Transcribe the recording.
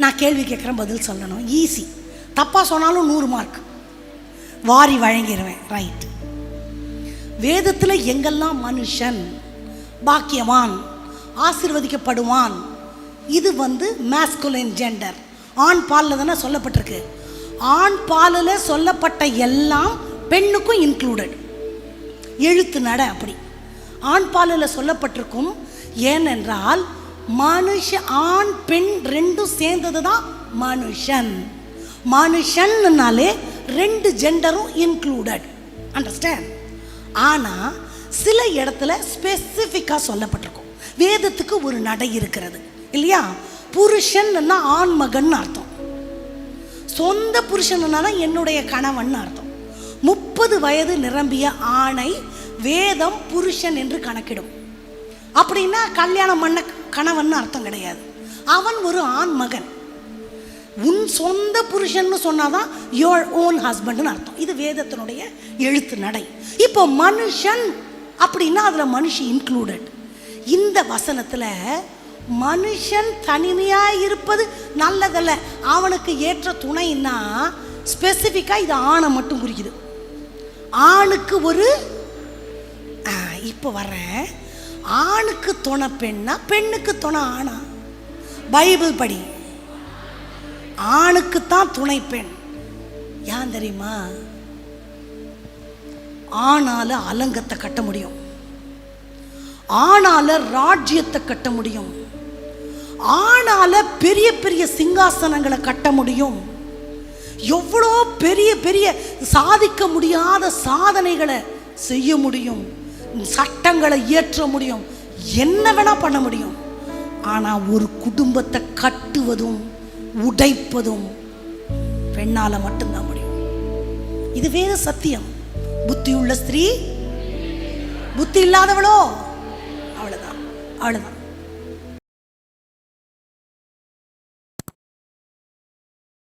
நான் கேள்வி கேட்குறேன் பதில் சொல்லணும். ஈஸி தப்பாக சொன்னாலும் நூறு மார்க் வாரி வழங்கிடுவேன் ரைட் வேதத்தில் எங்கெல்லாம் மனுஷன் பாக்கியவான் ஆசிர்வதிக்கப்படுவான் இது வந்து மேஸ்குலின் ஜெண்டர் ஆண் பாலில் தானே சொல்லப்பட்டிருக்கு. ஆண் பாலில் சொல்லப்பட்ட எல்லாம் பெண்ணுக்கும் இன்க்ளூடட் எழுத்து நட அப்படி. ஆண் பாலில் சொல்லப்பட்டிருக்கும் ஏனென்றால் மனுஷ ஆண் பெண் ரெண்டும் சேர்ந்தது தான் மனுஷன். மனுஷன்னாலே ரெண்டு ஜெண்டரும் இன்க்ளூடட் அண்டர்ஸ்டாண்ட் ஆனால் சில இடத்துல ஸ்பெசிஃபிக்காக சொல்லப்பட்டிருக்கும். வேதத்துக்கு ஒரு நடை இருக்கிறது. இல்லையா? புருஷன்னா ஆண் மகன் அர்த்தம். சொந்த புருஷன்னால என்னுடைய கணவன் அர்த்தம். முப்பது வயது நிரம்பிய ஆணை வேதம் புருஷன் என்று கணக்கிடும். அப்படின்னா கல்யாணம் பண்ண கணவன் அர்த்தம் கிடையாது. அவன் ஒரு ஆண் மகன். உன் சொந்த புருஷன்னு சொன்னாதான் யோர் ஓன் ஹஸ்பண்ட்னு அர்த்தம். இது வேதத்தினுடைய எழுத்து நடை. இப்போ மனுஷன் அப்படின்னா அதில் மனுஷி இன்க்ளூடட் இந்த வசனத்தில் மனுஷன் தனிமையாக இருப்பது நல்லதல்ல. அவனுக்கு ஏற்ற துணைன்னா ஸ்பெசிஃபிக்காக இது ஆணை மட்டும் குறிக்குது. ஆணுக்கு ஒரு இப்போ வர்றேன். ஆணுக்கு துணை பெண்ணா பெண்ணுக்கு துணை ஆணா? பைபிள் படி. ஆணுக்கு தான் துணை பெண். ஏன் தெரியுமா? ஆணால அலங்கத்தை கட்ட முடியும். ஆணால ராஜ்யத்தை கட்ட முடியும். ஆணால பெரிய பெரிய சிங்காசனங்களை கட்ட முடியும். எவ்வளோ பெரிய பெரிய சாதிக்க முடியாத சாதனைகளை செய்ய முடியும். சட்டங்களை இயற்ற முடியும். என்ன வேணா பண்ண முடியும். ஆனால் ஒரு குடும்பத்தை கட்டுவதும் உடைப்பதும் பெண்ணால் மட்டும்தான் முடியும். இது வேறு சத்தியம். புத்தி உள்ள ஸ்திரீ புத்தி இல்லாதவளோ அவ்வளோதான் அவ்வளோதான்